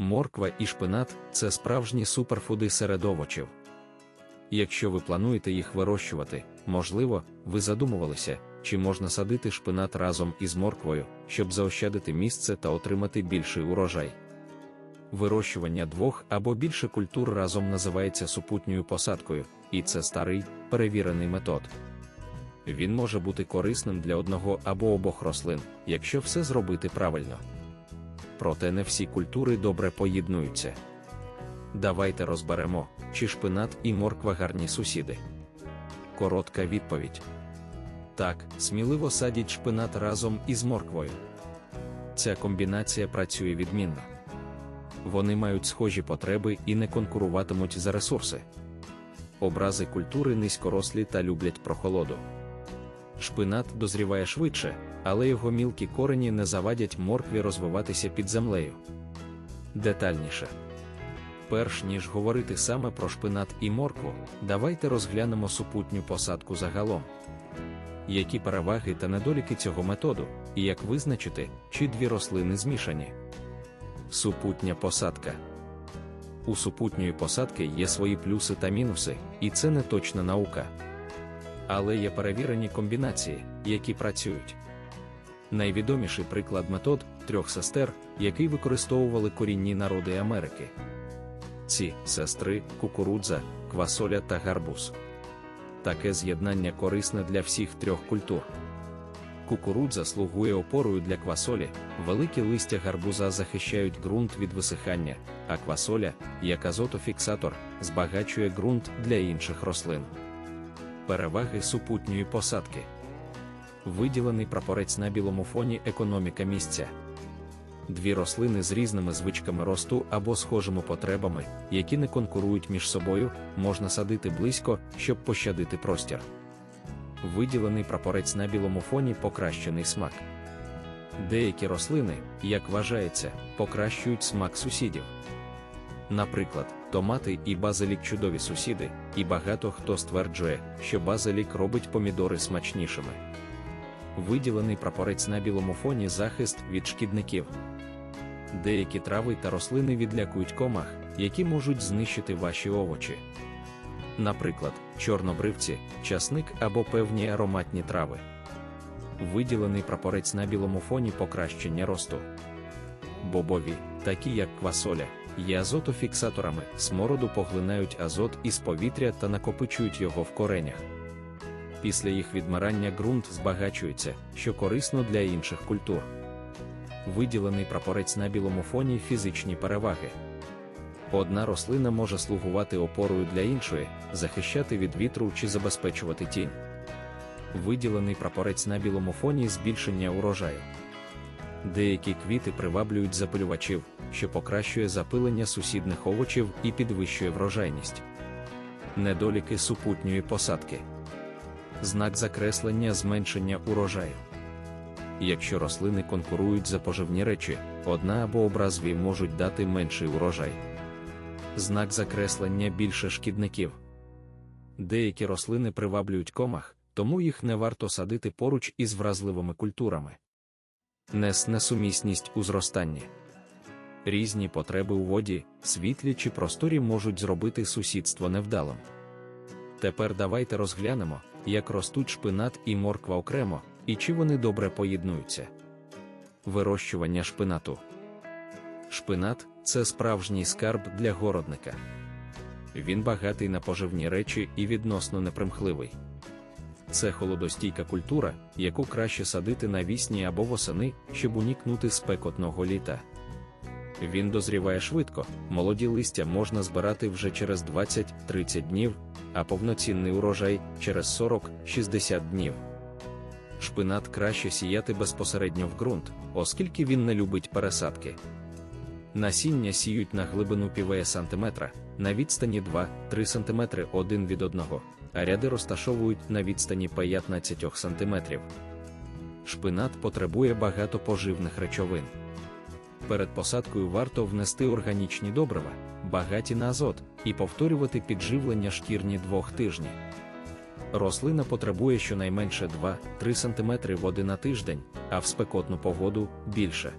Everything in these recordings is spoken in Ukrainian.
Морква і шпинат це справжні суперфуди серед овочів. Якщо ви плануєте їх вирощувати, можливо, ви задумувалися, чи можна садити шпинат разом із морквою, щоб заощадити місце та отримати більший урожай. Вирощування двох або більше культур разом називається супутньою посадкою, і це старий, перевірений метод. Він може бути корисним для одного або обох рослин, якщо все зробити правильно. Проте не всі культури добре поєднуються. Давайте розберемо, чи шпинат і морква гарні сусіди. Коротка відповідь. Так, сміливо садіть шпинат разом із морквою. Ця комбінація працює відмінно. Вони мають схожі потреби і не конкуруватимуть за ресурси. Образи культури низькорослі та люблять прохолоду. Шпинат дозріває швидше, але його мілкі корені не завадять моркві розвиватися під землею. Детальніше. Перш ніж говорити саме про шпинат і моркву, давайте розглянемо супутню посадку загалом. Які переваги та недоліки цього методу, і як визначити, чи дві рослини змішані. Супутня посадка. У супутньої посадки є свої плюси та мінуси, і це не точна наука. Але є перевірені комбінації, які працюють. Найвідоміший приклад метод трьох сестер, який використовували корінні народи Америки. Ці сестри, кукурудза, квасоля та гарбуз. Таке з'єднання корисне для всіх трьох культур. Кукурудза слугує опорою для квасолі, великі листя гарбуза захищають ґрунт від висихання, а квасоля, як азотофіксатор, збагачує ґрунт для інших рослин. Переваги супутньої посадки. Виділений прапорець на білому фоні економіка місця. Дві рослини з різними звичками росту або схожими потребами, які не конкурують між собою, можна садити близько, щоб пощадити простір. Виділений прапорець на білому фоні покращений смак. Деякі рослини, як вважається, покращують смак сусідів. Наприклад, томати і базилік чудові сусіди, і багато хто стверджує, що базилік робить помідори смачнішими. Виділений прапорець на білому фоні захист від шкідників. Деякі трави та рослини відлякують комах, які можуть знищити ваші овочі. Наприклад, чорнобривці, часник або певні ароматні трави. Виділений прапорець на білому фоні покращення росту. Бобові, такі як квасоля, є азотофіксаторами, смороду поглинають азот із повітря та накопичують його в коренях. Після їх відмирання ґрунт збагачується, що корисно для інших культур. Виділений прапорець на білому фоні фізичні переваги. Одна рослина може слугувати опорою для іншої, захищати від вітру чи забезпечувати тінь. Виділений прапорець на білому фоні збільшення урожаю. Деякі квіти приваблюють запилювачів, що покращує запилення сусідних овочів і підвищує врожайність. Недоліки супутньої посадки. Знак закреслення зменшення урожаю. Якщо рослини конкурують за поживні речі, одна або образві можуть дати менший урожай. Знак закреслення більше шкідників. Деякі рослини приваблюють комах, тому їх не варто садити поруч із вразливими культурами. Нес несумісність у зростанні. Різні потреби у воді, світлі чи просторі можуть зробити сусідство невдалим. Тепер давайте розглянемо, як ростуть шпинат і морква окремо, і чи вони добре поєднуються. Вирощування шпинату. Шпинат це справжній скарб для городника. Він багатий на поживні речі і відносно непримхливий. Це холодостійка культура, яку краще садити навісні або восени, щоб уникнути спекотного літа. Він дозріває швидко, молоді листя можна збирати вже через 20-30 днів, а повноцінний урожай через 40-60 днів. Шпинат краще сіяти безпосередньо в ґрунт, оскільки він не любить пересадки. Насіння сіють на глибину півея сантиметра, на відстані 2-3 см один від одного, а ряди розташовують на відстані 15 см. Шпинат потребує багато поживних речовин. Перед посадкою варто внести органічні добрива, багаті на азот, і повторювати підживлення шкірні двох тижні. Рослина потребує щонайменше 2-3 см води на тиждень, а в спекотну погоду більше.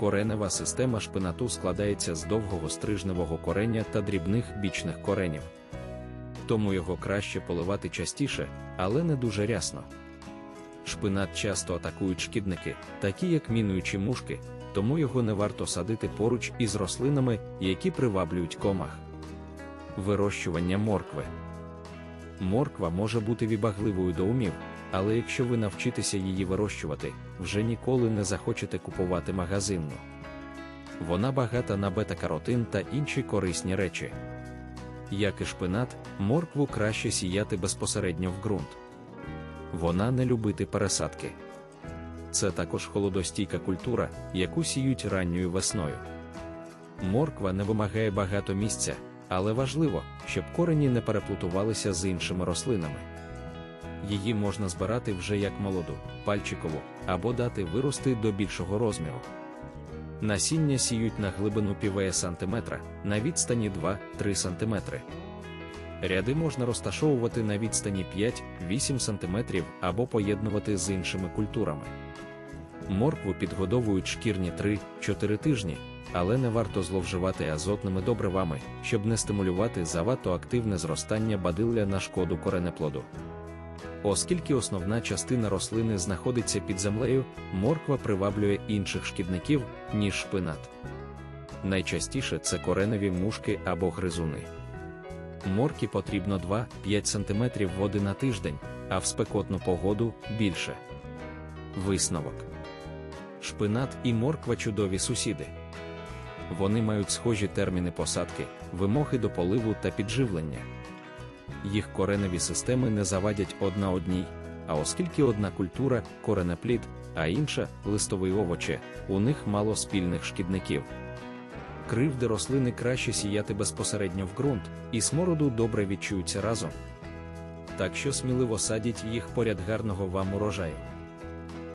Коренева система шпинату складається з довгого стрижневого корення та дрібних бічних коренів. Тому його краще поливати частіше, але не дуже рясно. Шпинат часто атакують шкідники, такі як мінуючі мушки, тому його не варто садити поруч із рослинами, які приваблюють комах. Вирощування моркви. Морква може бути вибагливою до умів, але якщо ви навчитеся її вирощувати, вже ніколи не захочете купувати магазинну. Вона багата на бета-каротин та інші корисні речі. Як і шпинат, моркву краще сіяти безпосередньо в ґрунт. Вона не любити пересадки. Це також холодостійка культура, яку сіють ранньою весною. Морква не вимагає багато місця, але важливо, щоб корені не переплутувалися з іншими рослинами. Її можна збирати вже як молоду, пальчикову, або дати вирости до більшого розміру. Насіння сіють на глибину півея сантиметра, на відстані 2-3 см. Ряди можна розташовувати на відстані 5-8 см або поєднувати з іншими культурами. Моркву підгодовують шкірні 3-4 тижні, але не варто зловживати азотними добривами, щоб не стимулювати завато активне зростання бадилля на шкоду коренеплоду. Оскільки основна частина рослини знаходиться під землею, морква приваблює інших шкідників, ніж шпинат. Найчастіше це кореневі мушки або гризуни. Моркі потрібно 2-5 см води на тиждень, а в спекотну погоду більше. Висновок. Шпинат і морква чудові сусіди. Вони мають схожі терміни посадки, вимоги до поливу та підживлення. Їх кореневі системи не завадять одна одній, а оскільки одна культура коренеплід, а інша листовий овочі, у них мало спільних шкідників. Кривди рослини краще сіяти безпосередньо в ґрунт, і смороду добре відчуються разом. Так що сміливо садіть їх поряд гарного вам урожаю.